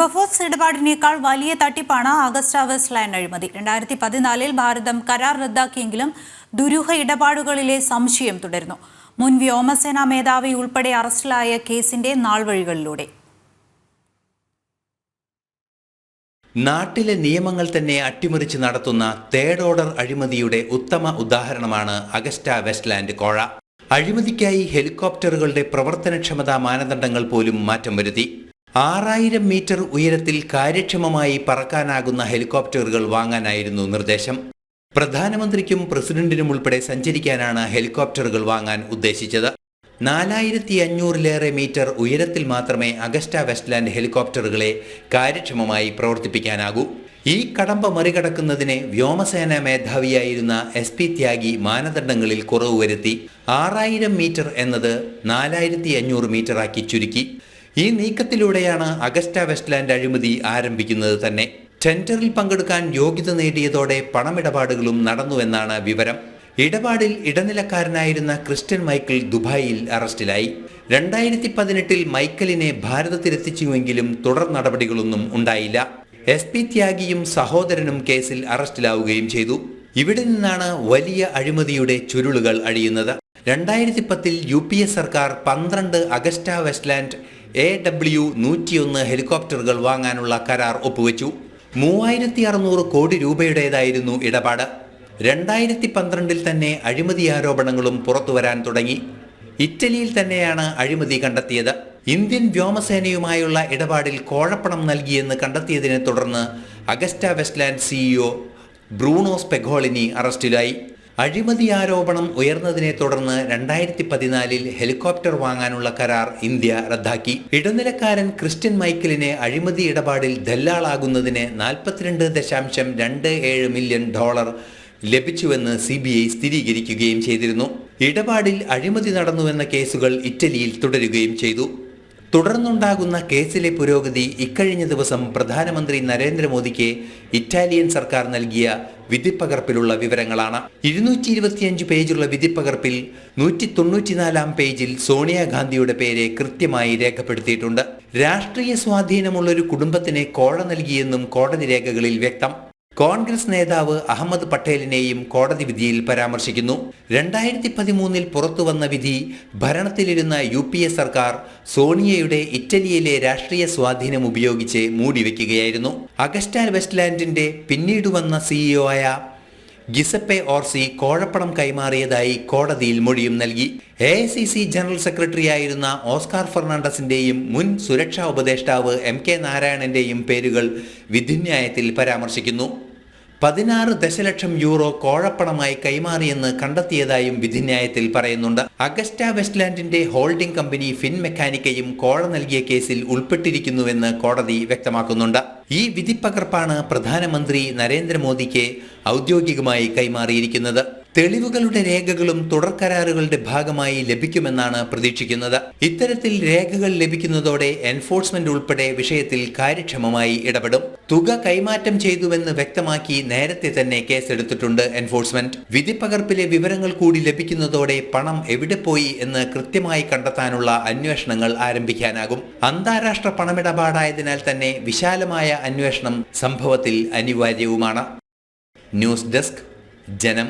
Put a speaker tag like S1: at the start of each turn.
S1: ബഫോസ് ഇടപാടിനേക്കാൾ വലിയ തട്ടിപ്പാണ് Agusta west line അഴിമതി. രണ്ടായിരത്തി പതിനാലിൽ ഭാരതം കരാർ റദ്ദാക്കിയെങ്കിലും ദുരൂഹ ഇടപാടുകളിലെ സംശയം തുടരുന്നു. മുൻ വ്യോമസേനാ മേധാവി ഉൾപ്പെടെ അറസ്റ്റിലായ കേസിന്റെ നാൾവഴികളിലൂടെ.
S2: നാട്ടിലെ നിയമങ്ങൾ തന്നെ അട്ടിമറിച്ച് നടത്തുന്ന തേർഡ് ഓർഡർ അഴിമതിയുടെ ഉത്തമ ഉദാഹരണമാണ് അഗസ്റ്റ വെസ്റ്റ്ലാൻഡ് കോഴ. അഴിമതിക്കായി ഹെലികോപ്റ്ററുകളുടെ പ്രവർത്തനക്ഷമതാ മാനദണ്ഡങ്ങൾ പോലും മാറ്റം വരുത്തി. ആറായിരം മീറ്റർ ഉയരത്തിൽ കാര്യക്ഷമമായി പറക്കാനാകുന്ന ഹെലികോപ്റ്ററുകൾ വാങ്ങാനായിരുന്നു നിർദ്ദേശം. പ്രധാനമന്ത്രിക്കും പ്രസിഡന്റിനും ഉൾപ്പെടെ സഞ്ചരിക്കാനാണ് ഹെലികോപ്റ്ററുകൾ വാങ്ങാൻ ഉദ്ദേശിച്ചത്. നാലായിരത്തി അഞ്ഞൂറിലേറെ മീറ്റർ ഉയരത്തിൽ മാത്രമേ അഗസ്റ്റ വെസ്റ്റ്ലാൻഡ് ഹെലികോപ്റ്ററുകളെ കാര്യക്ഷമമായി പ്രവർത്തിപ്പിക്കാനാകൂ. ഈ കടമ്പ മറികടക്കുന്നതിന് വ്യോമസേന മേധാവിയായിരുന്ന എസ് പി ത്യാഗി മാനദണ്ഡങ്ങളിൽ കുറവ് വരുത്തി ആറായിരം മീറ്റർ എന്നത് നാലായിരത്തി അഞ്ഞൂറ് മീറ്ററാക്കി ചുരുക്കി. ഈ നീക്കത്തിലൂടെയാണ് അഗസ്റ്റ വെസ്റ്റ്ലാൻഡ് അഴിമതി ആരംഭിക്കുന്നത് തന്നെ. ടെൻഡറിൽ പങ്കെടുക്കാൻ യോഗ്യത നേടിയതോടെ പണമിടപാടുകളും നടന്നുവെന്നാണ് വിവരം. ഇടപാടിൽ ഇടനിലക്കാരനായിരുന്ന ക്രിസ്ത്യൻ മൈക്കിൾ ദുബായിൽ അറസ്റ്റിലായി. രണ്ടായിരത്തി പതിനെട്ടിൽ മൈക്കലിനെ ഭാരതത്തിലെത്തിച്ചുവെങ്കിലും തുടർ നടപടികളൊന്നും ഉണ്ടായില്ല. എസ് പി ത്യാഗിയും സഹോദരനും കേസിൽ അറസ്റ്റിലാവുകയും ചെയ്തു. ഇവിടെ നിന്നാണ് വലിയ അഴിമതിയുടെ ചുരുളുകൾ അഴിയുന്നത്. രണ്ടായിരത്തി പത്തിൽ യു പി എ സർക്കാർ പന്ത്രണ്ട് അഗസ്റ്റ വെസ്റ്റ്ലാൻഡ് എ ഡബ്ല്യു നൂറ്റിയൊന്ന് ഹെലികോപ്റ്ററുകൾ വാങ്ങാനുള്ള കരാർ ഒപ്പുവെച്ചു. മൂവായിരത്തി അറുന്നൂറ് കോടി രൂപയുടേതായിരുന്നു ഇടപാട്. രണ്ടായിരത്തി പന്ത്രണ്ടിൽ തന്നെ അഴിമതി ആരോപണങ്ങളും പുറത്തുവരാൻ തുടങ്ങി. ഇറ്റലിയിൽ തന്നെയാണ് അഴിമതി കണ്ടെത്തിയത്. ഇന്ത്യൻ വ്യോമസേനയുമായുള്ള ഇടപാടിൽ കോഴപ്പണം നൽകിയെന്ന് കണ്ടെത്തിയതിനെ തുടർന്ന് Agusta Westland CEO Bruno Spagnolini അറസ്റ്റിലായി. അഴിമതി ആരോപണം ഉയർന്നതിനെ തുടർന്ന് രണ്ടായിരത്തി പതിനാലിൽ ഹെലികോപ്റ്റർ വാങ്ങാനുള്ള കരാർ ഇന്ത്യ റദ്ദാക്കി. ഇടനിലക്കാരൻ ക്രിസ്ത്യൻ മൈക്കിളിനെ അഴിമതി ഇടപാടിൽ ദല്ലാളാകുന്നതിന് നാൽപ്പത്തിരണ്ട് ദശാംശം രണ്ട് ഏഴ് മില്യൺ ഡോളർ ലഭിച്ചുവെന്ന് സി ബി ഐ സ്ഥിരീകരിക്കുകയും ചെയ്തിരുന്നു. ഇടപാടിൽ അഴിമതി നടന്നുവെന്ന കേസുകൾ ഇറ്റലിയിൽ തുടരുകയും ചെയ്തു. തുടർന്നുണ്ടാകുന്ന കേസിലെ പുരോഗതി ഇക്കഴിഞ്ഞ ദിവസം പ്രധാനമന്ത്രി നരേന്ദ്രമോദിക്ക് ഇറ്റാലിയൻ സർക്കാർ നൽകിയ വിധിപ്പകർപ്പിലുള്ള വിവരങ്ങളാണ്. ഇരുന്നൂറ്റി ഇരുപത്തിയഞ്ച് പേജുള്ള വിധിപ്പകർപ്പിൽ നൂറ്റി തൊണ്ണൂറ്റിനാലാം പേജിൽ സോണിയാഗാന്ധിയുടെ പേര് കൃത്യമായി രേഖപ്പെടുത്തിയിട്ടുണ്ട്. രാഷ്ട്രീയ സ്വാധീനമുള്ള ഒരു കുടുംബത്തിന് കോഴ നൽകിയെന്നും കോടതി രേഖകളിൽ വ്യക്തം. കോൺഗ്രസ് നേതാവ് അഹമ്മദ് പട്ടേലിനെയും കോടതി വിധിയിൽ പരാമർശിക്കുന്നു. രണ്ടായിരത്തി പതിമൂന്നിൽ പുറത്തുവന്ന വിധി ഭരണത്തിലിരുന്ന യു പി എ സർക്കാർ സോണിയയുടെ ഇറ്റലിയിലെ രാഷ്ട്രീയ സ്വാധീനം ഉപയോഗിച്ച് മൂടിവെക്കുകയായിരുന്നു. അഗസ്റ്റ വെസ്റ്റ്ലാൻഡിന്റെ പിന്നീട് വന്ന സിഇഒ ആയ ഗിസപ്പെ ഓർസി കോഴപ്പണം കൈമാറിയതായി കോടതിയിൽ മൊഴിയും നൽകി. A I C C general Oscar ഫെർണാണ്ടസിന്റെയും മുൻ സുരക്ഷാ ഉപദേഷ്ടാവ് എം കെ നാരായണന്റെയും പേരുകൾ വിധിന്യായത്തിൽ പരാമർശിക്കുന്നു. പതിനാറ് ദശലക്ഷം യൂറോ കോഴപ്പണമായി കൈമാറിയെന്ന് കണ്ടെത്തിയതായും വിധിന്യായത്തിൽ പറയുന്നുണ്ട്. അഗസ്റ്റ വെസ്റ്റ്ലാൻഡിന്റെ ഹോൾഡിംഗ് കമ്പനി ഫിൻ മെക്കാനിക്കയും കോഴ നൽകിയ കേസിൽ ഉൾപ്പെട്ടിരിക്കുന്നുവെന്ന് കോടതി വ്യക്തമാക്കുന്നുണ്ട്. ഈ വിധിപ്പകർപ്പാണ് പ്രധാനമന്ത്രി നരേന്ദ്രമോദിക്ക് ഔദ്യോഗികമായി കൈമാറിയിരിക്കുന്നത്. തെളിവുകളുടെ രേഖകളും തുടർ കരാറുകളുടെ ഭാഗമായി ലഭിക്കുമെന്നാണ് പ്രതീക്ഷിക്കുന്നത്. ഇത്തരത്തിൽ രേഖകൾ ലഭിക്കുന്നതോടെ എൻഫോഴ്സ്മെന്റ് ഉൾപ്പെടെ വിഷയത്തിൽ കാര്യക്ഷമമായി ഇടപെടും. തുക കൈമാറ്റം ചെയ്തുവെന്ന് വ്യക്തമാക്കി നേരത്തെ തന്നെ കേസെടുത്തിട്ടുണ്ട് എൻഫോഴ്സ്മെന്റ്. വിധിപ്പകർപ്പിലെ വിവരങ്ങൾ കൂടി ലഭിക്കുന്നതോടെ പണം എവിടെ പോയി എന്ന് കൃത്യമായി കണ്ടെത്താനുള്ള അന്വേഷണങ്ങൾ ആരംഭിക്കാനാകും. അന്താരാഷ്ട്ര പണമിടപാടായതിനാൽ തന്നെ വിശാലമായ അന്വേഷണം സംഭവത്തിൽ അനിവാര്യവുമാണ്. ന്യൂസ് ഡെസ്ക് ജനം